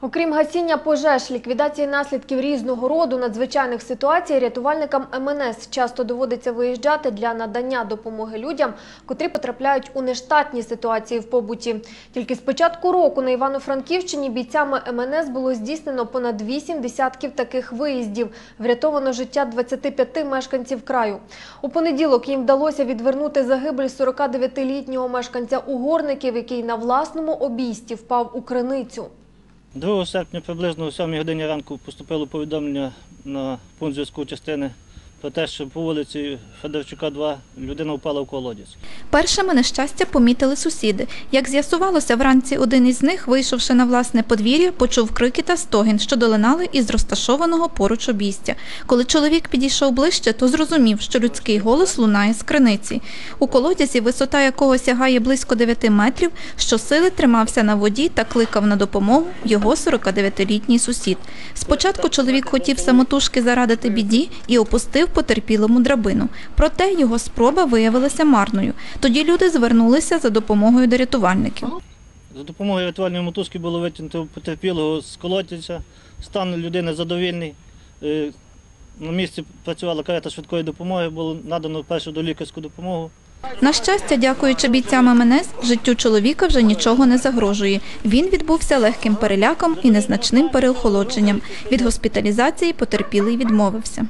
Окрім гасіння пожеж, ліквідації наслідків різного роду надзвичайних ситуацій, рятувальникам МНС часто доводиться виїжджати для надання допомоги людям, котрі потрапляють у нештатні ситуації в побуті. Тільки з початку року на Івано-Франківщині бійцями МНС було здійснено понад 8 десятків таких виїздів. Врятовано життя 25 мешканців краю. У понеділок їм вдалося відвернути загибель 49-літнього мешканця Угорників, який на власному обійсті впав у криницю. 2 серпня приблизно о 7 годині ранку поступило повідомлення на пункт зв'язку частини про те, по вулиці Федорчука 2 людина впала в колодязь. Першими нещастя помітили сусіди. Як з'ясувалося, вранці один із них, вийшовши на власне подвір'я, почув крики та стогін, що долинали із розташованого поруч обійстя. Коли чоловік підійшов ближче, то зрозумів, що людський голос лунає з криниці. У колодязі, висота якого сягає близько 9 метрів, щосили тримався на воді та кликав на допомогу його 49-літній сусід. Спочатку чоловік хотів самотужки зарадити біді і опустив потерпілому драбину. Проте його спроба виявилася марною. Тоді люди звернулися за допомогою до рятувальників. За допомогою рятувальної мотузки було витягнуто потерпілого з колодязя. Стан людини задовільний. Е, На місці працювала карета швидкої допомоги, було надано першу долікарську допомогу. На щастя, дякуючи бійцям МНС, життю чоловіка вже нічого не загрожує. Він відбувся легким переляком і незначним переохолодженням. Від госпіталізації потерпілий відмовився.